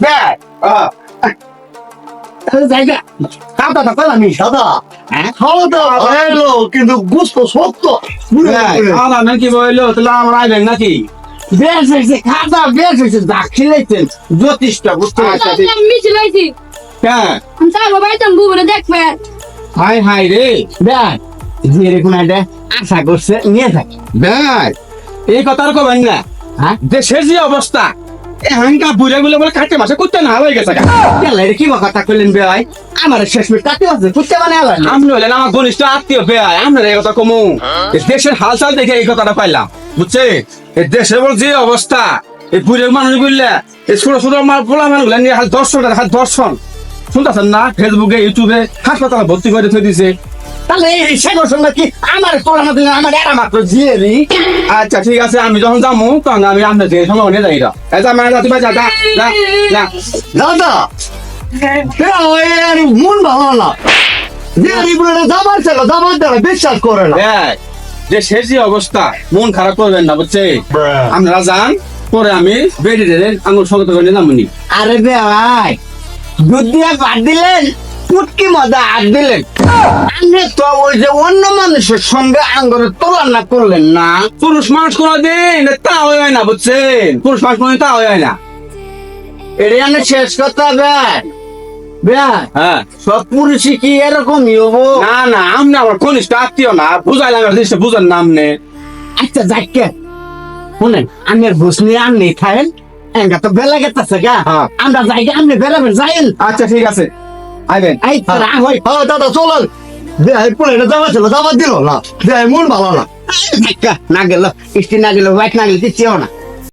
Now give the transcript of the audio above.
দেখ জায়গা। কাটা তো কইলাম সাদা? হ্যাঁ? খাওয়া হলো কিন্তু গুস্ত সত্য খাওয়া নাকি বলল তাহলে আমরা আইবেন নাকি? বেশ হয়েছে খাতা বেশ হয়েছে দাখিলাইছেন জ্যোতিষটা বুঝতে পারছি হ্যাঁ। আমি যাব বাড়িতে আমি বুবুরে দেখবে। হাই হাই রে। দেখ যে এরকম একটা আশা করছে নিয়ে থাকি। দেখ এই কথা আর কবেন না। হ্যাঁ? দেশের যে অবস্থা এখানকার বুড়ে গুলো বলে কাটে মাসে করতে না হয়ে গেছে গা। কেলা এটা কি কথা কইলেন বে ভাই আমার শেষ মিনিট কাটতে আছে কুত্তে মানে আলাই আপনি হলেন আমার ঘনিষ্ঠ আত্মীয় বেয়াই আপনার এই কথা কমু। দেশের হালচাল দেখে এই কথাটা পাইলাম বুঝছে? এই দেশের বল যে অবস্থা এই মানুষ বললে এই ছোট ছোট আমার মানুষ নিয়ে হাল দর্শন হাল দর্শন। শুনতেছেন না? ফেসবুকে ইউটিউবে হাসপাতালে ভর্তি করে থই দিছে। তাহলে এই শেষ সঙ্গে কি আমার কোরআন দিন আমার এরা মাত্র জিয়েরি আচ্ছা ঠিক আছে আমি যখন যাব তখন আমি আপনার যে সময় নিয়ে যাই এই যা মানে তুই যা যা যা যা। দাদা মন ভালো না। দাবার ছিল দাবার দ্বারা বিশ্বাস করে না। যে শেষ যে অবস্থা মন খারাপ করবেন না বুঝছে? আপনারা যান পরে আমি বেডে দেন আঙুল সঙ্গে করে নিয়ে যাবনি আরে বে ভাই দুধ দিয়ে বাদ দিলেন? পুটকি মজা হাত দিলেন। আপনি তো ওই যে অন্য মানুষের সঙ্গে আঙ্গুরের তুলনা করলেন না। পুরুষ মানুষ কোনো দিন তা হয় না বুঝছেন? পুরুষ মানুষ কোনো তা হয় না। এটা আমি শেষ কথা ভাই হ্যাঁ। সব পুরুষই কি এরকমই হব? না না আমনে আমার ঘনিষ্ঠ আত্মীয় না বুঝাইলাম জিনিসটা বুঝেন না আমনে আচ্ছা যাকে শুনেন আমি আর নিয়ে এঙ্গা তো বেলা গেতেছে গা। হ্যাঁ। আমরা যাইগে আপনি বেলাবেন যাইন আচ্ছা ঠিক আছে। আইবেন। হই হ্যাঁ। দাদা চলুন। দেহাই পুলে জামা ছিল জামা দিল না। দেহাই মন ভালো না। না গেল ইস্টি না গেল হোয়াইট না গেলে কিচ্ছু না।